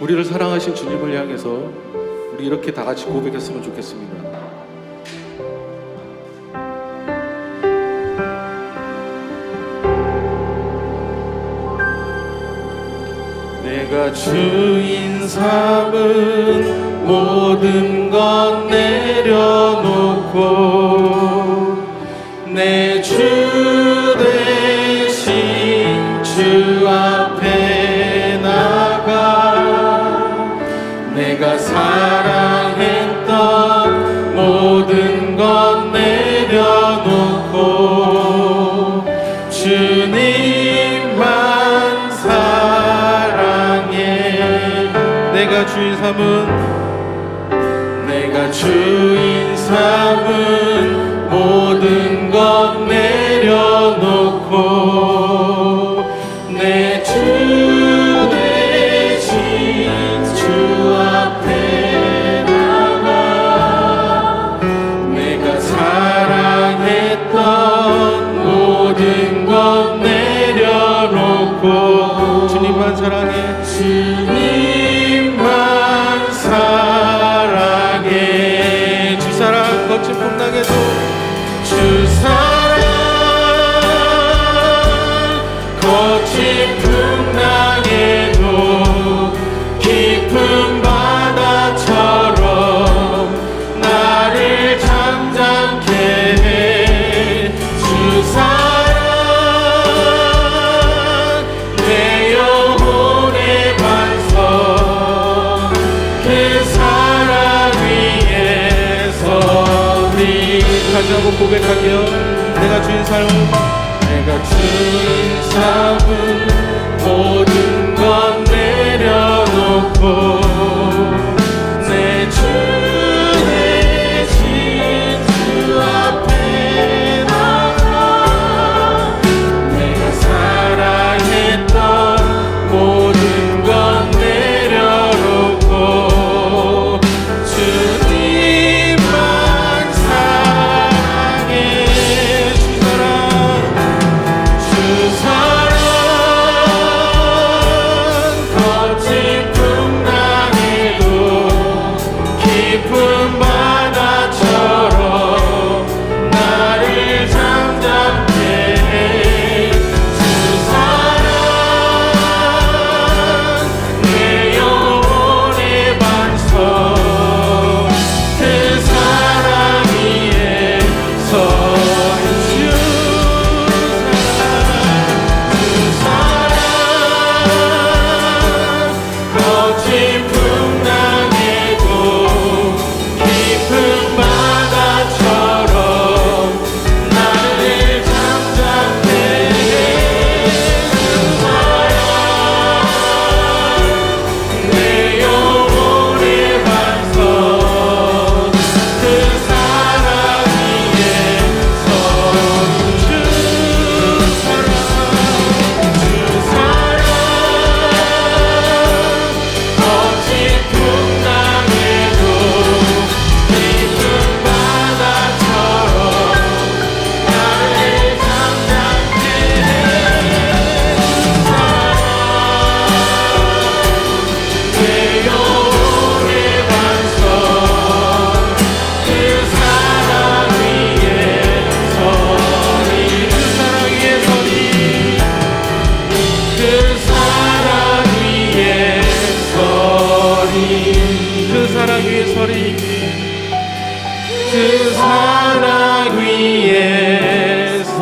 우리를 사랑하신 주님을 향해서 우리 이렇게 다 같이 고백했으면 좋겠습니다. 내가 주인 삶은 모든 것 내려놓고 내 주님만 사랑해. 내가 주인 삼은 내가 주인 삼은 모든 것 내려놓고 내 사랑해. 다시 한번 고백할게요 내가 주인 삶을 내가 주인 삶을 모든 건 내려놓고 소리. 그 사랑 위에서